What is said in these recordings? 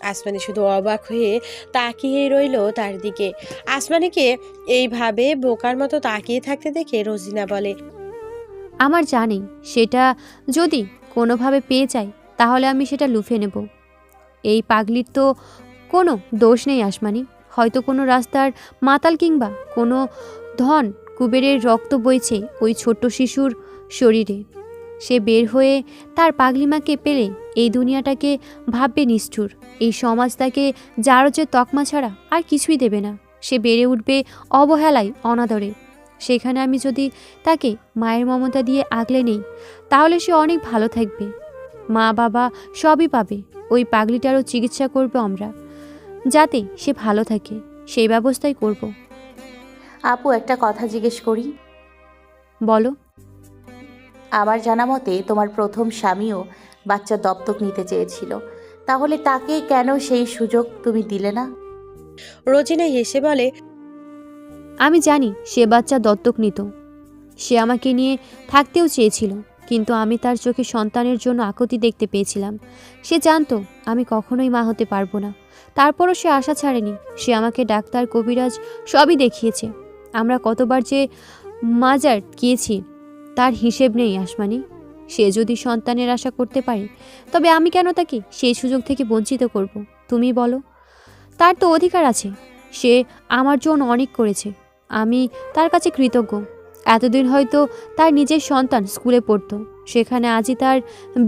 আসমানি শুধু অবাক হয়ে তাকিয়ে রইল তার দিকে। আসমানিকে এইভাবে বোকার মতো তাকিয়ে থাকতে দেখে রোজিনা বলে, আমার জানি সেটা যদি কোনোভাবে পেয়ে যাই, তাহলে আমি সেটা লুফে নেব। এই পাগলির তো কোনো দোষ নেই আসমানি। হয়তো কোনো রাস্তার মাতাল কিংবা কোনো ধন কুবেরের রক্ত বইছে ওই ছোট্ট শিশুর শরীরে। সে বের হয়ে তার পাগলিমাকে পেলে এই দুনিয়াটাকে ভাববে নিষ্ঠুর। এই সমাজ তাকে জারজের তকমা ছাড়া আর কিছুই দেবে না। সে বেড়ে উঠবে অবহেলায় অনাদরে। সেখানে আমি যদি তাকে মায়ের মমতা দিয়ে আগলে নেই তাহলে সে অনেক ভালো থাকবে। মা বাবা সবই পাবে ওই পাগলিটারও চিকিৎসা করব আমরা। যাতে সে ভালো থাকে সেই ব্যবস্থাই করব। আপু একটা কথা জিজ্ঞেস করি। বলো। আমার জানা মতে তোমার প্রথম স্বামীও বাচ্চা দপ্তক নিতে চেয়েছিল। তাহলে তাকে কেন সেই সুযোগ তুমি দিলে না? রোজিনা হেসে বলে আমি জানি সে বাচ্চা দত্তক নিত। সে আমাকে নিয়ে থাকতেও চেয়েছিল কিন্তু আমি তার চোখে সন্তানের জন্য আকুতি দেখতে পেয়েছিলাম। সে জানতো আমি কখনোই মা হতে পারব না। তারপরও সে আশা ছাড়েনি। সে আমাকে ডাক্তার কবিরাজ সবই দেখিয়েছে। আমরা কতবার যে মাজার গিয়েছি তার হিসেব নেই আসমানি। সে যদি সন্তানের আশা করতে পারে, তবে আমি কেন তাকে সেই সুযোগ থেকে বঞ্চিত করব, তুমি বলো? তার তো অধিকার আছে, সে আমার জন্য অনেক করেছে, আমি তার কাছে কৃতজ্ঞ। এতদিন হয়তো তার নিজের সন্তান স্কুলে পড়তো, সেখানে আজই তার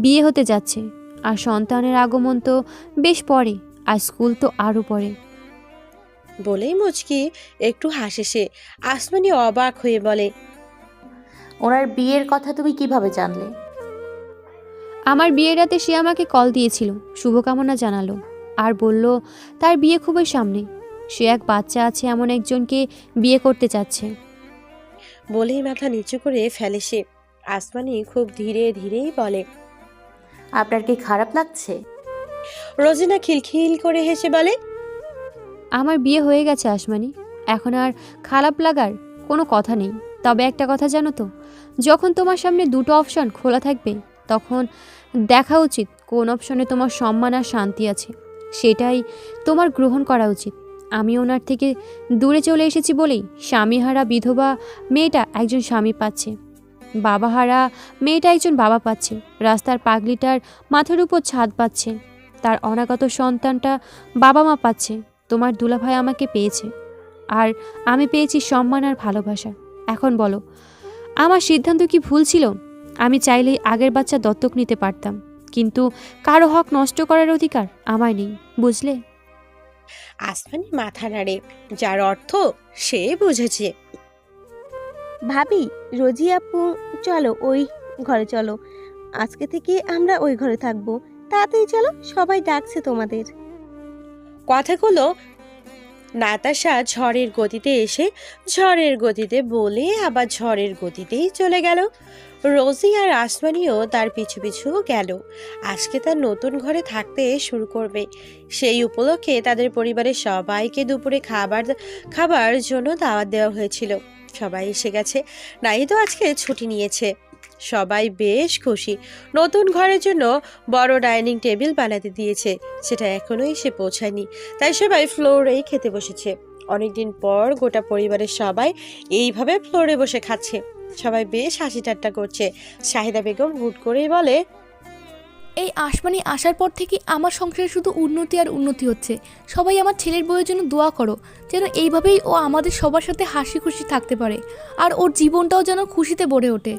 বিয়ে হতে যাচ্ছে, আর সন্তানের আগমন তো বেশ পরে, আর স্কুল তো আরও পরে। বলেই মুচকি একটু হাসে সে, আসমানি অবাক হয়ে বলে ওনার বিয়ের কথা তুমি কীভাবে জানলে? আমার বিয়ের রাতে সে আমাকে কল দিয়েছিল শুভকামনা জানালো আর বলল তার বিয়ে খুবই সামনে। সে এক বাচ্চা আছে এমন একজনকে বিয়ে করতে চাচ্ছে। বলেই মাথা নিচু করে ফেলে সে। আসমানি খুব ধীরে ধীরেই বলে আপনার কি খারাপ লাগছে? রোজিনা খিলখিল করে হেসে বলে আমার বিয়ে হয়ে গেছে আসমানি। এখন আর খারাপ লাগার কোনো কথা নেই। তবে একটা কথা জানো তো যখন তোমার সামনে দুটো অপশন খোলা থাকবে, তখন দেখা উচিত কোন অপশনে তোমার সম্মান আর শান্তি আছে। সেটাই তোমার গ্রহণ করা উচিত। আমি ওনার থেকে দূরে চলে এসেছি বলেই স্বামীহারা বিধবা মেয়েটা একজন স্বামী পাচ্ছে। বাবাহারা মেয়েটা একজন বাবা পাচ্ছে। রাস্তার পাগলিটার মাথার উপর ছাদ পাচ্ছে। তার অনাগত সন্তানটা বাবা মা পাচ্ছে। তোমার দুলাভাই আমাকে পেয়েছে। আর আমি পেয়েছি সম্মান আর ভালোবাসা। এখন বলো আমার সিদ্ধান্ত কি ভুল ছিল? আমি চাইলেই আগের বাচ্চা দত্তক নিতে পারতাম কিন্তু কারও হক নষ্ট করার অধিকার আমায় নেই বুঝলে? আসমানি মাথা নাড়ে যার অর্থ সে বুঝেছে। ভাবি রোজি আপু চলো ওই ঘরে চলো। আজকে থেকে আমরা ওই ঘরে থাকব। তাড়াতাড়ি চলো সবাই ডাকছে তোমাদের। কথাগুলো নাতাশা ঝড়ের গতিতে এসে ঝড়ের গতিতে বলে আবার ঝড়ের গতিতেই চলে গেল। রোজি আর আসমানিও তার পিছু পিছু গেল। আজকে তার নতুন ঘরে থাকতে শুরু করবে। সেই উপলক্ষে তাদের পরিবারের সবাইকে দুপুরে খাবার খাবার জন্য দাওয়াত দেওয়া হয়েছিল। সবাই এসে গেছে। নাহিদও আজকে ছুটি নিয়েছে। সবাই বেশ খুশি। নতুন ঘরের জন্য বড় ডাইনিং টেবিল বানাতে দিয়েছে। সেটা এখনও এসে পৌঁছায়নি। তাই সবাই ফ্লোরেই খেতে বসেছে। অনেকদিন পর গোটা পরিবারের সবাই এইভাবে ফ্লোরে বসে খাচ্ছে। সবাই বেশ হাসি ঠাট্টা করছে। শাহিদা বেগম হুট করেই বলে, এই আসমানি আসার পর থেকে আমার সংসারে শুধু উন্নতি আর উন্নতি হচ্ছে। সবাই আমার ছেলের বউয়ের জন্য দোয়া করো, যেন এইভাবেই ও আমাদের সবার সাথে হাসি খুশি থাকতে পারে। আর ওর জীবনটাও যেন খুশিতে ভরে ওঠে।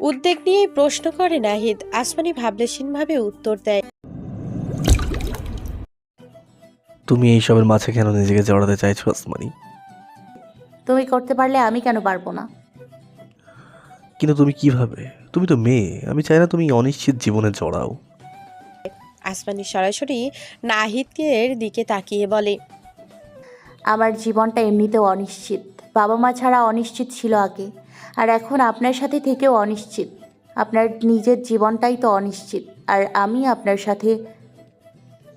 উদ্বেগ নিয়ে প্রশ্ন করে নাহিদ। আসমানি ভাবলেশীনভাবে উত্তর দেয়। তুমি এইসবের মাঝে কেন নিজেকে জড়াতে চাইছো আসমানি? তুমি করতে পারলে আমি কেন পারব না? কিন্তু তুমি কীভাবে? তুমি তো মেয়ে। আমি চাই না তুমি অনিশ্চিত জীবনে জড়াও। আসমানি সরাসরি নাহিদের দিকে তাকিয়ে বলে আমার জীবনটা এমনিতেও অনিশ্চিত। বাবা মা ছাড়া অনিশ্চিত ছিল আগে। আর এখন আপনার সাথে থেকেও অনিশ্চিত। আপনার নিজের জীবনটাই তো অনিশ্চিত। আর আমি আপনার সাথে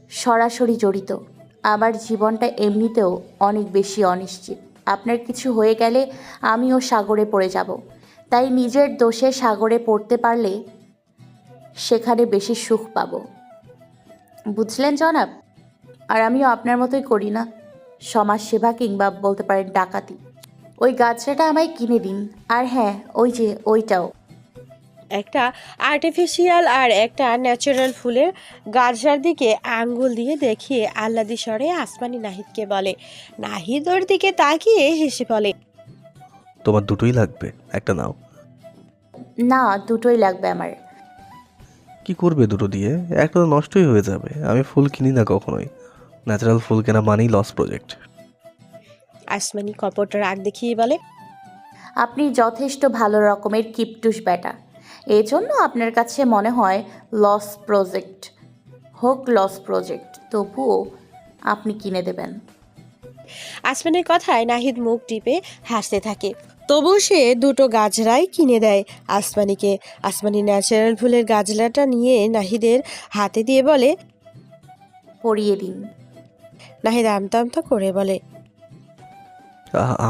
সরাসরি জড়িত। আমার জীবনটা এমনিতেও অনেক বেশি অনিশ্চিত। আপনার কিছু হয়ে গেলে আমিও সাগরে পড়ে যাব। তাই নিজের দোষে সাগরে পড়তে পারলে সেখানে বেশি সুখ পাব। বুঝলেন জনাব? আর আমিও আপনার মতোই করি না। সমাজ সেবা কিংবা বলতে পারেন ডাকাতি। ওই গাছটা আমায় কিনে দিন। আর হ্যাঁ ওই যে ওইটাও। একটা আর্টিফিশিয়াল আর একটা ন্যাচারাল ফুলের গাছটার দিকে আঙ্গুল দিয়ে দেখিয়ে আহ্লাদি স্বরে আসমানি নাহিদকে বলে নাহিদ ওর দিকে তাকিয়ে হেসে বলে তোমার দুটোই লাগবে একটা নাও। না দুটোই লাগবে আমার। কি করবে দুটো দিয়ে? একটা তো নষ্টই হয়ে যাবে। আমি ফুল কিনি না কখনোই। ন্যাচারাল ফুল কেনা মানেই লস প্রজেক্ট আসমানি কপট রাগ দেখিয়ে বলে আপনি যথেষ্ট ভালো রকমের কিপটুস ব্যাটা এই জন্য আপনার কাছে মনে হয় লস প্রজেক্ট। হোক লস প্রজেক্ট তবুও আপনি কিনে দেবেন। আসমানের কথায় নাহিদ মুখ টিপে হাসতে থাকে। তবু সে দুটো গাজরাই কিনে দেয় আসমানিকে। আসমানি ন্যাচারাল ফুলের গাজরাটা নিয়ে নাহিদের হাতে দিয়ে বলে পরিয়ে দিন। নাহিদ আমতা আমতা করে বলে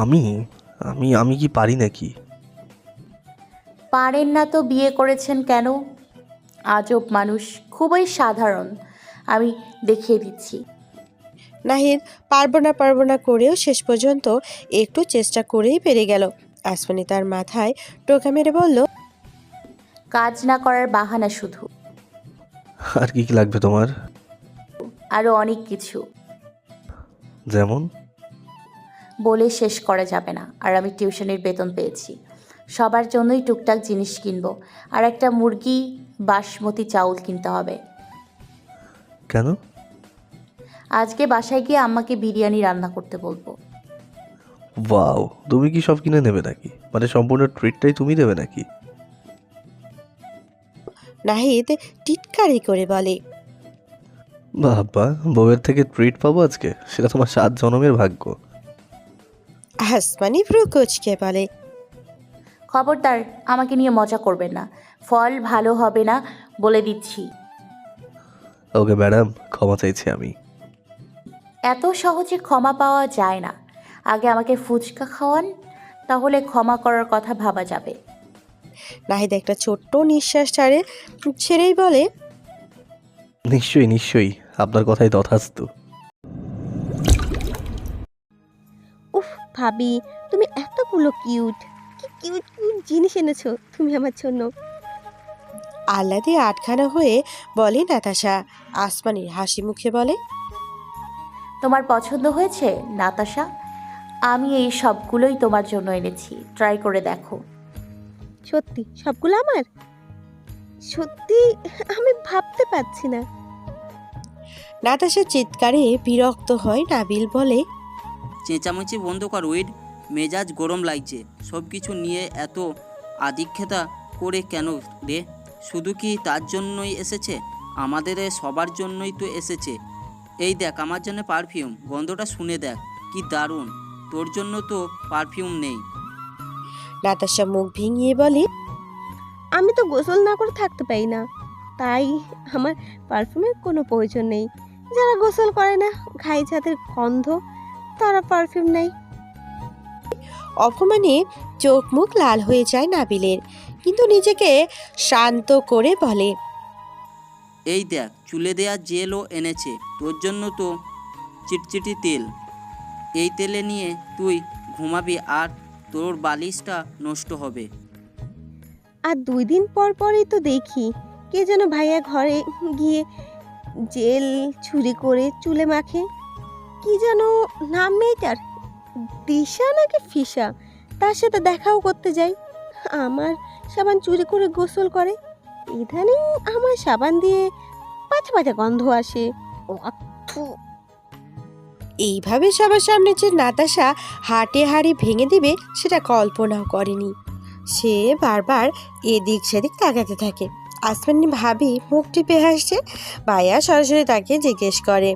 আমি? আমি আমি কি পারি নাকি? পারেন না তো বিয়ে করেছেন কেন? আজব মানুষ খুবই সাধারণ। আমি দেখিয়ে দিচ্ছি। নাহিদ পারব না পারব না করেও শেষ পর্যন্ত একটু চেষ্টা করেই পেরে গেল। আসমানি তার মাথায় টোকা মেরে বলল কাজ না করার বাহানা শুধু। আর কি কি লাগবে তোমার? আরও অনেক কিছু। যেমন? বলে শেষ করা যাবে না। আর আমি টিউশনের বেতন পেয়েছি। সবার জন্যই টুকটাক জিনিস কিনবো। আর একটা মুরগি বাসমতি চাউল কিনতে হবে। কেন? আজকে বাসায় গিয়ে আম্মাকে বিরিয়ানি রান্না করতে বলব। ওয়াও তুমি কি সব কিনে নেবে নাকি? মানে সম্পূর্ণ ট্রিটটাই তুমি দেবে নাকি? নাহিদ টিটকারি করে বলে বাবা বউয়ের থেকে ট্রিট পাবো আজকে? সেটা তোমার সাত জনমের ভাগ্য। আসমানি ভ্রু কুচকে বলে খবরদার আমাকে নিয়ে মজা করবেন না। ফল ভালো হবে না বলে দিচ্ছি। ওকে ম্যাডাম ক্ষমা চাইছি আমি। এত সহজে ক্ষমা পাওয়া যায় না। আগে আমাকে ফুচকা খাওয়ান তাহলে ক্ষমা করার কথা ভাবা যাবে। নাহিদ একটা ছোট্ট নিঃশ্বাস ছাড়ে ছেড়েই বলে নিশ্চয়ই নিশ্চয়ই আপনার কথাই তথাস্তু। ভাবি তুমি এতগুলো কিউট। কি কিউট কিউট জিনিস এনেছো তুমি আমার জন্য? আহ্লাদে আটখানা হয়ে বলে নাতাশা আসমানির হাসি মুখে বলে তোমার পছন্দ হয়েছে নাতাশা? আমি এই সবগুলোই তোমার জন্য এনেছি। ট্রাই করে দেখো। সত্যি? সবগুলো আমার? সত্যি? আমি ভাবতে পারছি না। নাতাশার চিৎকারে বিরক্ত হয় নাবিল বলে চেঁচামেচি বন্ধ কর, উইড। মেজাজ গরম লাগছে। সব কিছু নিয়ে এত আদিক্ষেতা করে কেন রে? শুধু কি তার জন্যই এসেছে? আমাদের সবার জন্যই তো এসেছে। এই দেখ, আমার জন্য পারফিউম গন্ধটা শুনে দেখ, কি দারুণ। তোর জন্য তো পারফিউম নেই। নাতাশা মুখ ভিঙিয়ে বলে, আমি তো গোসল না করে থাকতে পারি না। তাই আমার পারফিউমের কোনো প্রয়োজন নেই। যারা গোসল করে না, ঘাই যাদের গন্ধ তারা পারফিউম নেই। অপমানে চোখ মুখ লাল হয়ে যায় নাবিলের কিন্তু নিজেকে শান্ত করে বলে এই দেখ চুলে দেয়া জেলও এনেছে তোর জন্য তো চিটচিটি তেল। এই তেলে নিয়ে তুই ঘুমাবি আর তোর বালিশটা নষ্ট হবে। আর দুই দিন পর পরই তো দেখি কে যেন ভাইয়া ঘরে গিয়ে জেল ছুরি করে চুলে মাখে। কি যেন নাম মেয়েটার দিশা নাকি ফিসা? তার সাথে দেখাও করতে যাই। আমার সাবান চুরি করে গোসল করে। ইদানিং আমার সাবান দিয়ে পাঁচা পাঁচা গন্ধ আসে। এইভাবে সবার সামনে যে নাতাশা হাটে হাড়ি ভেঙে দিবে, সেটা কল্পনাও করেনি। সে বারবার এদিক সেদিক তাকাতে থাকে। আসমানি ভাবি মুখ টিপে হাসছে। ভাইয়া সরাসরি তাকে জিজ্ঞেস করে